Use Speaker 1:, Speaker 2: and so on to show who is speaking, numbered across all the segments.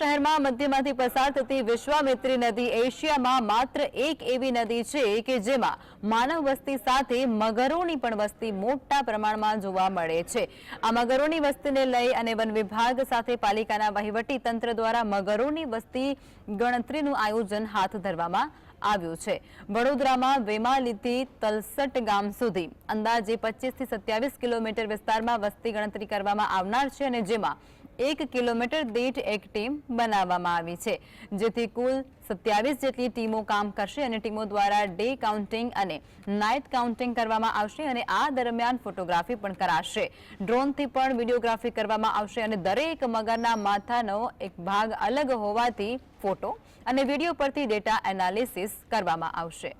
Speaker 1: શહેરમાં મધ્યમાંથી પસાર થતી વિશ્વામિત્રી નદી એશિયામાં માત્ર એક એવી નદી છે કે જેમાં માનવ વસ્તી સાથે મગરોની પણ વસ્તી મોટા પ્રમાણમાં જોવા મળે છે. આ મગરોની વસ્તીને લઈ અને વન વિભાગ સાથે પાલિકાના વહીવટી તંત્ર દ્વારા મગરોની વસ્તી ગણતરીનું આયોજન હાથ ધરવામાં આવ્યું છે. વડોદરામાં વેમાલીથી તલસટ ગામ સુધી અંદાજે પચીસથી સત્યાવીસ કિલોમીટર વિસ્તારમાં વસ્તી ગણતરી કરવામાં આવનાર છે અને જેમાં એક કિલોમીટર દીઠ એક ટીમ બનાવવામાં આવી છે, જેથી કુલ સત્યાવીસ જેટલી ટીમો કામ કરશે અને ટીમો દ્વારા ડે કાઉન્ટિંગ અને નાઇટ કાઉન્ટિંગ કરવામાં આવશે અને આ દરમિયાન ફોટોગ્રાફી પણ કરાશે. ડ્રોનથી પણ વિડીયોગ્રાફી કરવામાં આવશે અને દરેક મગરના માથાનો એક ભાગ અલગ હોવાથી ફોટો અને વીડિયો પરથી ડેટા એનાલિસિસ કરવામાં આવશે.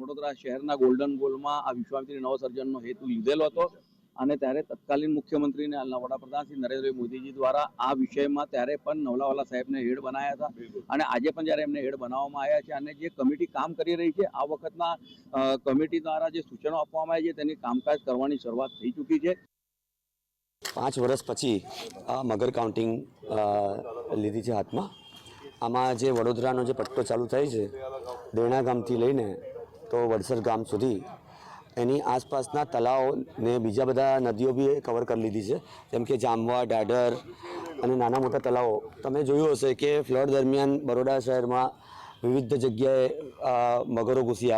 Speaker 2: વડોદરા શહેરના ગોલ્ડન ગોલમાં આ વિશ્વામિત્રી નવસર્જનનો હેતુ લીધેલો હતો. અને ત્યારે તત્કાલીન મુખ્યમંત્રી હાલના વડાપ્રધાન શ્રી નરેન્દ્રભાઈ મોદીજી દ્વારા આ વિષયમાં ત્યારે પણ નવલાવાલા સાહેબને હેડ બનાવ્યા હતા. અને આજે પણ જ્યારે એમને હેડ બનાવવામાં આવ્યા છે અને જે કમિટી કામ કરી રહી છે, આ વખતના કમિટી દ્વારા જે સૂચનો આપવામાં આવી છે તેની કામકાજ કરવાની શરૂઆત થઈ ચૂકી છે.
Speaker 3: પાંચ વર્ષ પછી આ મગર કાઉન્ટિંગ લીધી છે હાથમાં. આમાં જે વડોદરાનો જે પટ્ટો ચાલુ થાય છે, દેણા ગામથી લઈને તો વડસર ગામ સુધી એની આસપાસના તળાવ ને બીજા બધા નદીઓ બી કવર કરી લીધી છે. જેમ કે જામવા ડાઢર અને નાના મોટા તળાવો. તમે જોયું હશે કે ફ્લડ દરમિયાન બરોડા શહેરમાં વિવિધ જગ્યાએ મગરો ઘૂસી